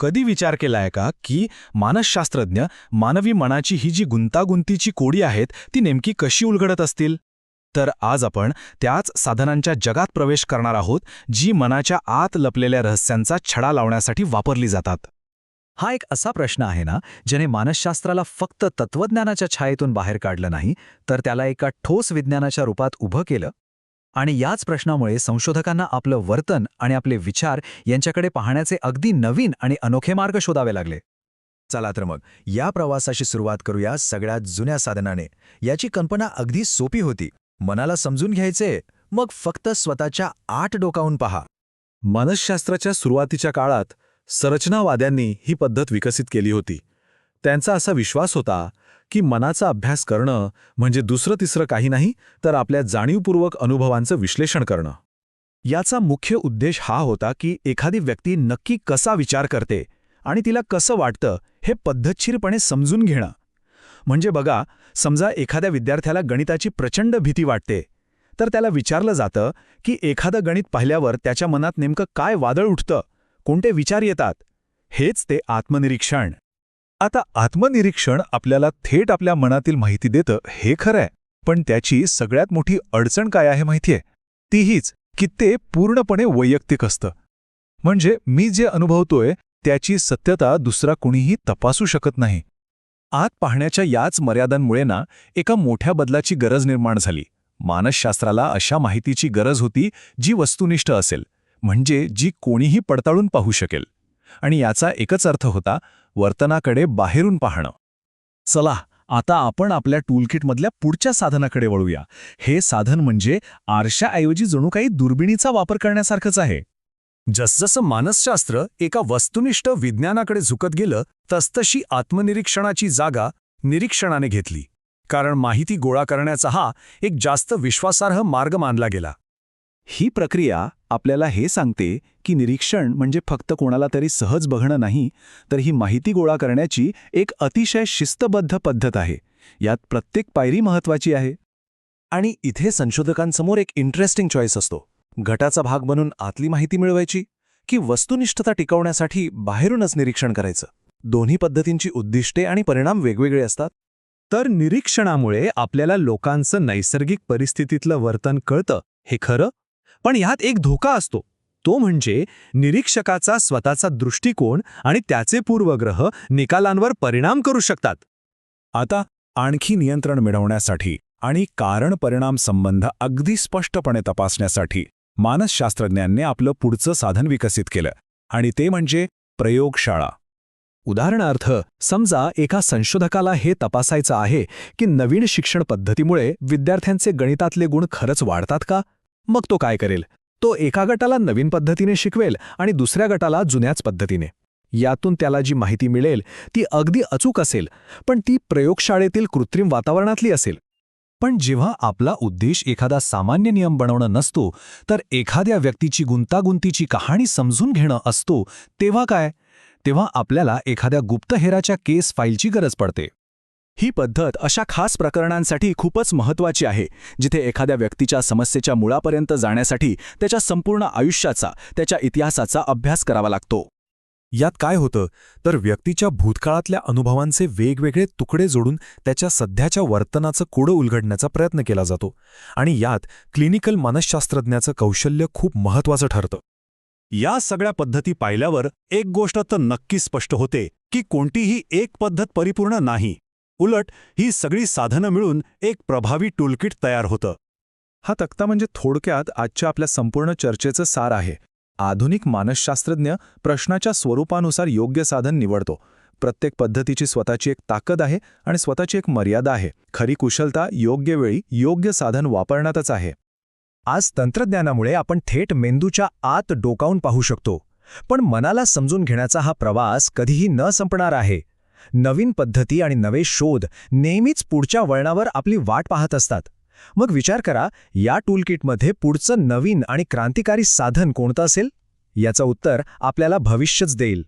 कधी विचार केलाय का की मानसशास्त्रज्ञ मानवी मनाची ही जी गुंतागुंतीची कोडी आहेत ती नेमकी कशी उलगडत असतील? तर आज आपण त्याच साधनांच्या जगात प्रवेश करणार आहोत जी मनाच्या आत लपलेल्या रहस्यांचा छडा लावण्यासाठी वापरली जातात. हा एक असा प्रश्न आहे ना ज्याने मानसशास्त्राला फक्त तत्वज्ञानाच्या छायेतून बाहेर काढलं नाही तर त्याला एका ठोस विज्ञानाच्या रूपात उभं केलं? आणि याच प्रश्नामुळे संशोधकांना आपलं वर्तन आणि आपले विचार यांच्याकडे पाहण्याचे अगदी नवीन आणि अनोखे मार्ग शोधावे लागले. चला तर मग या प्रवासाशी सुरुवात करूया सगळ्यात जुन्या साधनाने. याची कल्पना अगदी सोपी होती. मनाला समजून घ्यायचे? मग फक्त स्वतःच्या आठ डोकावून पहा. मनसशास्त्राच्या सुरुवातीच्या काळात संरचनावाद्यांनी ही पद्धत विकसित केली होती. त्यांचा असा विश्वास होता की मनाचा अभ्यास करणं म्हणजे दुसरं तिसरं काही नाही तर आपल्या जाणीवपूर्वक अनुभवांचं विश्लेषण करणं. याचा मुख्य उद्देश हा होता की एखादी व्यक्ती नक्की कसा विचार करते आणि तिला कसं वाटतं हे पद्धतशीरपणे समजून घेणं. म्हणजे बघा समजा एखाद्या विद्यार्थ्याला गणिताची प्रचंड भीती वाटते तर त्याला विचारलं जातं की एखादं गणित पाहिल्यावर त्याच्या मनात नेमकं काय वादळ उठतं कोणते विचार येतात? हेच ते आत्मनिरीक्षण. आता आत्मनिरीक्षण आपल्याला थेट आपल्या मनातील माहिती देतं हे खरं आहे पण त्याची सगळ्यात मोठी अडचण काय आहे माहितीये? तीहीच की ते पूर्णपणे वैयक्तिक असतं. म्हणजे मी जे अनुभवतोय त्याची सत्यता दुसरा कुणीही तपासू शकत नाही. आत पाहण्याच्या याच मर्यादांमुळे ना एका मोठ्या बदलाची गरज निर्माण झाली. मानसशास्त्राला अशा माहितीची गरज होती जी वस्तुनिष्ठ असेल म्हणजे जी कोणीही पडताळून पाहू शकेल. आणि याचा एकच अर्थ होता वर्तनाकडे बाहेरून पाहणं. चला आता आपण आपल्या टूलकिटमधल्या पुढच्या साधनाकडे वळूया. हे साधन म्हणजे आरशाऐवजी जणू काही दुर्बिणीचा वापर करण्यासारखंच आहे. जसजसं मानसशास्त्र एका वस्तुनिष्ठ विज्ञानाकडे झुकत गेलं तसतशी आत्मनिरीक्षणाची जागा निरीक्षणाने घेतली. कारण माहिती गोळा करण्याचा हा एक जास्त विश्वासार्ह मार्ग मानला गेला. ही प्रक्रिया आपल्याला हे सांगते की निरीक्षण म्हणजे फक्त कोणाला तरी सहज बघणं नाही तर ही माहिती गोळा करण्याची एक अतिशय शिस्तबद्ध पद्धत आहे. यात प्रत्येक पायरी महत्वाची आहे. आणि इथे संशोधकांसमोर एक इंटरेस्टिंग चॉईस असतो. गटाचा भाग बनून आतली माहिती मिळवायची की वस्तुनिष्ठता टिकवण्यासाठी बाहेरूनच निरीक्षण करायचं? दोन्ही पद्धतींची उद्दिष्टे आणि परिणाम वेगवेगळे असतात. तर निरीक्षणामुळे आपल्याला लोकांचं नैसर्गिक परिस्थितीतलं वर्तन कळतं हे खरं? पण ह्यात एक धोका असतो. तो म्हणजे निरीक्षकाचा स्वतःचा दृष्टिकोन आणि त्याचे पूर्वग्रह निकालांवर परिणाम करू शकतात. आता आणखी नियंत्रण मिळवण्यासाठी आणि कारण परिणाम संबंध अगदी स्पष्टपणे तपासण्यासाठी मानसशास्त्रज्ञांनी आपलं पुढचं साधन विकसित केलं आणि ते म्हणजे प्रयोगशाळा. उदाहरणार्थ समजा एका संशोधकाला हे तपासायचं आहे की नवीन शिक्षण पद्धतीमुळे विद्यार्थ्यांचे गणितातले गुण खरंच वाढतात का? मग तो काय करेल? तो एका गटाला नवीन पद्धतीने शिकवेल आणि दुसऱ्या गटाला जुन्याच पद्धतीने. यातून त्याला जी माहिती मिळेल ती अगदी अचूक असेल पण ती प्रयोगशाळेतील कृत्रिम वातावरणातली असेल. पण जेव्हा आपला उद्देश एखादा सामान्य नियम बनवणं नसतो तर एखाद्या व्यक्तीची गुंतागुंतीची कहाणी समजून घेणं असतो तेव्हा काय? तेव्हा आपल्याला एखाद्या गुप्तहेराच्या केस फाईलची गरज पडते. ही पद्धत अशा खास प्रकरणांसाठी खूपच महत्वाची आहे जिथे एखाद्या व्यक्तीच्या समस्येच्या मुळापर्यंत जाण्यासाठी त्याच्या संपूर्ण आयुष्याचा त्याच्या इतिहासाचा अभ्यास करावा लागतो. यात काय होतं तर व्यक्तीच्या भूतकाळातल्या अनुभवांचे वेगवेगळे तुकडे जोडून त्याच्या सध्याच्या वर्तनाचं कोडं उलगडण्याचा प्रयत्न केला जातो आणि यात क्लिनिकल मानसशास्त्रज्ञाचं कौशल्य खूप महत्वाचं ठरतं. या सगळ्या पद्धती पाहिल्यावर एक गोष्ट तर नक्की स्पष्ट होते की कोणतीही एक पद्धत परिपूर्ण नाही. उलट ही सगळी साधनं मिळून एक प्रभावी टूलकिट तयार होतं. हा तक्ता म्हणजे थोडक्यात आजच्या आपल्या संपूर्ण चर्चेचं सार आहे. आधुनिक मानसशास्त्रज्ञ प्रश्नाच्या स्वरूपानुसार योग्य साधन निवडतो. प्रत्येक पद्धतीची स्वतःची एक ताकद आहे आणि स्वतःची एक मर्यादा आहे. खरी कुशलता योग्य वेळी योग्य साधन वापरण्यातच आहे. आज तंत्रज्ञानामुळे आपण थेट मेंदूच्या आत डोकावून पाहू शकतो. पण मनाला समजून घेण्याचा हा प्रवास कधीही न संपणार आहे. नवीन पद्धती आणि नवे शोध नेहमीच पुढच्या वळणावर आपली वाट पाहत असतात. मग विचार करा या टूलकिटमध्ये पुढचं नवीन आणि क्रांतिकारी साधन कोणतं असेल? याचं उत्तर आपल्याला भविष्यच देईल.